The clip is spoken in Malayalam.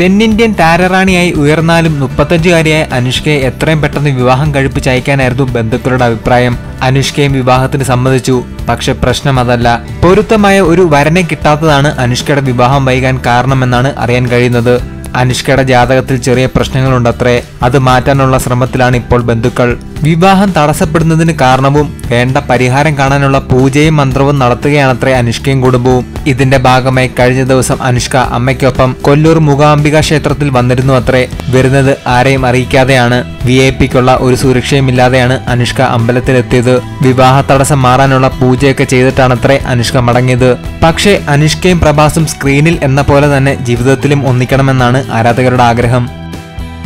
തെന്നിന്ത്യൻ താരറാണിയായി ഉയർന്നാലും മുപ്പത്തഞ്ചുകാരിയായ അനുഷ്കയെ എത്രയും പെട്ടെന്ന് വിവാഹം കഴിപ്പിച്ചയക്കാനായിരുന്നു ബന്ധുക്കളുടെ അഭിപ്രായം. അനുഷ്കയും വിവാഹത്തിന് സമ്മതിച്ചു. പക്ഷെ പ്രശ്നം അതല്ല. പൊരുത്തമായ ഒരു വരനെ കിട്ടാത്തതാണ് അനുഷ്കയുടെ വിവാഹം വൈകാൻ കാരണമെന്നാണ് അറിയാൻ കഴിയുന്നത്. അനുഷ്കയുടെ ജാതകത്തിൽ ചെറിയ പ്രശ്നങ്ങളുണ്ടത്രേ. അത് മാറ്റാനുള്ള ശ്രമത്തിലാണ് ഇപ്പോൾ ബന്ധുക്കൾ. വിവാഹം തടസ്സപ്പെടുന്നതിന് കാരണവും വേണ്ട പരിഹാരം കാണാനുള്ള പൂജയും മന്ത്രവും നടത്തുകയാണത്രേ അനുഷ്കയും കുടുംബവും. ഇതിന്റെ ഭാഗമായി കഴിഞ്ഞ ദിവസം അനുഷ്ക അമ്മയ്ക്കൊപ്പം കൊല്ലൂർ മുഖാംബിക ക്ഷേത്രത്തിൽ വന്നിരുന്നു അത്രേ. വരുന്നത് ആരെയും അറിയിക്കാതെയാണ്. വി ഐ പിക്കുള്ള ഒരു സുരക്ഷയുമില്ലാതെയാണ് അനുഷ്ക അമ്പലത്തിലെത്തിയത്. വിവാഹ തടസ്സം മാറാനുള്ള പൂജയൊക്കെ ചെയ്തിട്ടാണത്രേ അനുഷ്ക മടങ്ങിയത്. പക്ഷേ അനുഷ്കയും പ്രഭാസും സ്ക്രീനിൽ എന്ന പോലെ തന്നെ ജീവിതത്തിലും ഒന്നിക്കണമെന്നാണ് ആരാധകരുടെ ആഗ്രഹം.